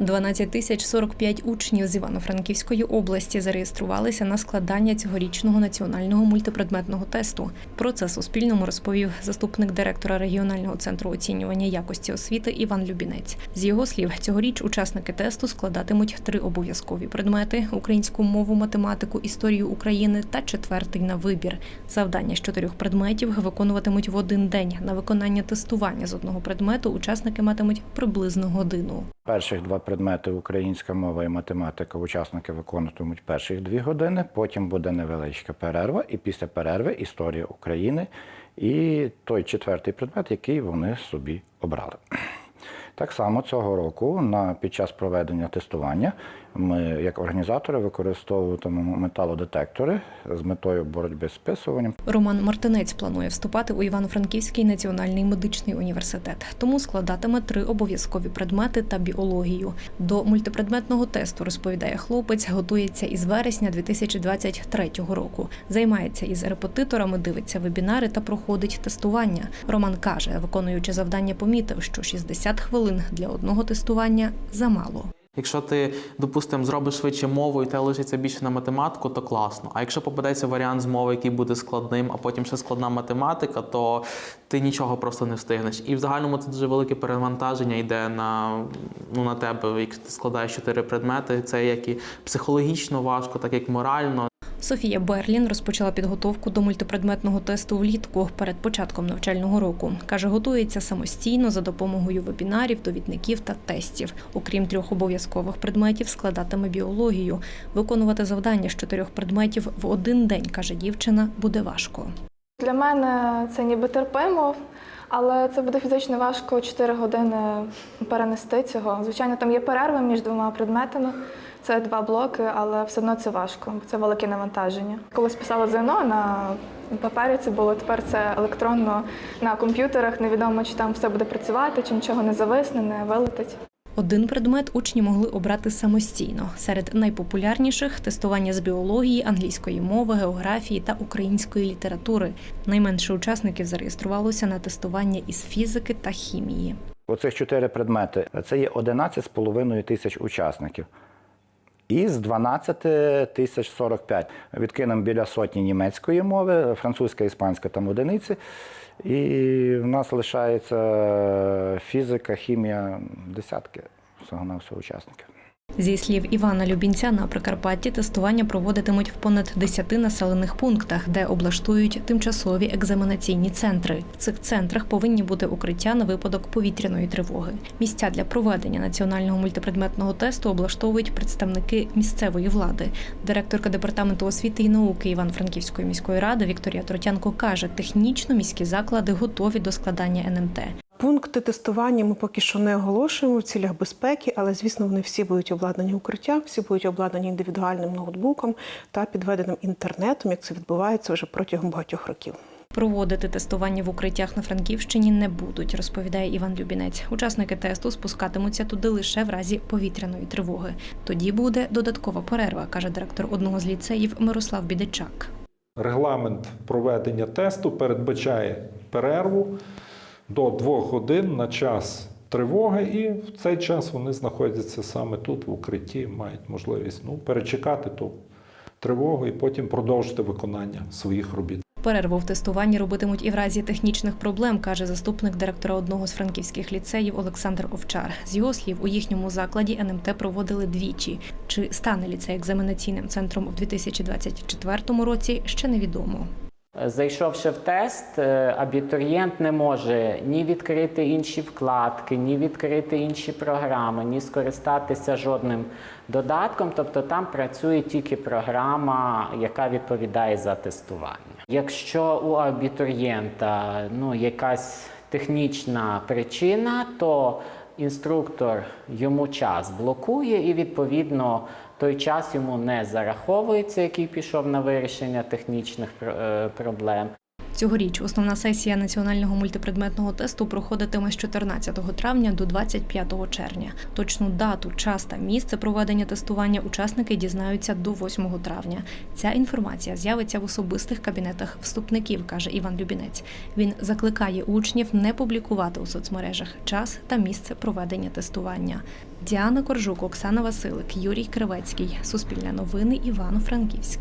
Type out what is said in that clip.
12 тисяч 45 учнів з Івано-Франківської області зареєструвалися на складання цьогорічного національного мультипредметного тесту. Про це Суспільному розповів заступник директора регіонального центру оцінювання якості освіти Іван Любінець. З його слів, цьогоріч учасники тесту складатимуть три обов'язкові предмети: українську мову, математику, історію України та четвертий на вибір. Завдання з чотирьох предметів виконуватимуть в один день. На виконання тестування з одного предмету учасники матимуть приблизно годину. Перших два предмети українська мова і математика учасники виконуватимуть перших дві години. Потім буде невеличка перерва, і після перерви історія України і той четвертий предмет, який вони собі обрали. Так само цього року на під час проведення тестування ми, як організатори, використовуватимемо металодетектори з метою боротьби з списуванням. Роман Мартинець планує вступати у Івано-Франківський національний медичний університет, тому складатиме три обов'язкові предмети та біологію. До мультипредметного тесту розповідає хлопець, готується із вересня 2023 року. Займається із репетиторами, дивиться вебінари та проходить тестування. Роман каже, виконуючи завдання, помітив, що 60 хвилин для одного тестування замало. Якщо ти, допустимо, зробиш швидше мову і те лишиться більше на математику, то класно. А якщо попадеться варіант з мови, який буде складним, а потім ще складна математика, то ти нічого просто не встигнеш. І в загальному це дуже велике перевантаження йде на, ну, на тебе, як ти складаєш чотири предмети. Це як і психологічно важко, так як морально. Софія Берлін розпочала підготовку до мультипредметного тесту влітку перед початком навчального року. Каже, готується самостійно за допомогою вебінарів, довідників та тестів. Окрім трьох обов'язкових предметів, складатиме біологію. Виконувати завдання з чотирьох предметів в один день, каже дівчина, буде важко. Для мене це ніби терпимо, але це буде фізично важко 4 години перенести цього. Звичайно, там є перерви між двома предметами. Це два блоки, але все одно це важко. Це велике навантаження. Коли списала ЗНО на папері, це було тепер це електронно на комп'ютерах. Невідомо, чи там все буде працювати, чи нічого не зависне, не вилетить. Один предмет учні могли обрати самостійно. Серед найпопулярніших тестування з біології, англійської мови, географії та української літератури. Найменше учасників зареєструвалося на тестування із фізики та хімії. Оцих чотири предмети це є 11,5 тисяч учасників. Із 12 тисяч 45. Відкинемо біля сотні німецької мови, французька, іспанська там одиниці. І в нас лишається фізика, хімія, десятки всього на всього учасників. Зі слів Івана Любінця, на Прикарпатті тестування проводитимуть в понад 10 населених пунктах, де облаштують тимчасові екзаменаційні центри. В цих центрах повинні бути укриття на випадок повітряної тривоги. Місця для проведення національного мультипредметного тесту облаштовують представники місцевої влади. Директорка департаменту освіти і науки Івано-Франківської міської ради Вікторія Тротянко каже, технічно міські заклади готові до складання НМТ. Пункти тестування ми поки що не оголошуємо в цілях безпеки, але звісно, вони всі будуть обладнані укриттям, всі будуть обладнані індивідуальним ноутбуком та підведеним інтернетом, як це відбувається вже протягом багатьох років. Проводити тестування в укриттях на Франківщині не будуть, розповідає Іван Любінець. Учасники тесту спускатимуться туди лише в разі повітряної тривоги. Тоді буде додаткова перерва, каже директор одного з ліцеїв Мирослав Бідичак. Регламент проведення тесту передбачає перерву до двох годин на час тривоги, і в цей час вони знаходяться саме тут, в укритті, мають можливість ну, перечекати ту тривогу і потім продовжити виконання своїх робіт. Перерву в тестуванні робитимуть і в разі технічних проблем, каже заступник директора одного з франківських ліцеїв Олександр Овчар. З його слів, у їхньому закладі НМТ проводили двічі. Чи стане ліцей екзаменаційним центром у 2024 році, ще невідомо. Зайшовши в тест, е, абітурієнт не може ні відкрити інші вкладки, ні відкрити інші програми, ні скористатися жодним додатком. Тобто там працює тільки програма, яка відповідає за тестування. Якщо у абітурієнта ну, якась технічна причина, то інструктор йому час блокує і відповідно той час йому не зараховується, який пішов на вирішення технічних е, проблем. Цьогоріч основна сесія національного мультипредметного тесту проходитиме з 14 травня до 25 червня. Точну дату, час та місце проведення тестування учасники дізнаються до 8 травня. Ця інформація з'явиться в особистих кабінетах вступників, каже Іван Любінець. Він закликає учнів не публікувати у соцмережах час та місце проведення тестування. Діана Коржук, Оксана Василик, Юрій Кривецький. Суспільне новини Івано-Франківськ.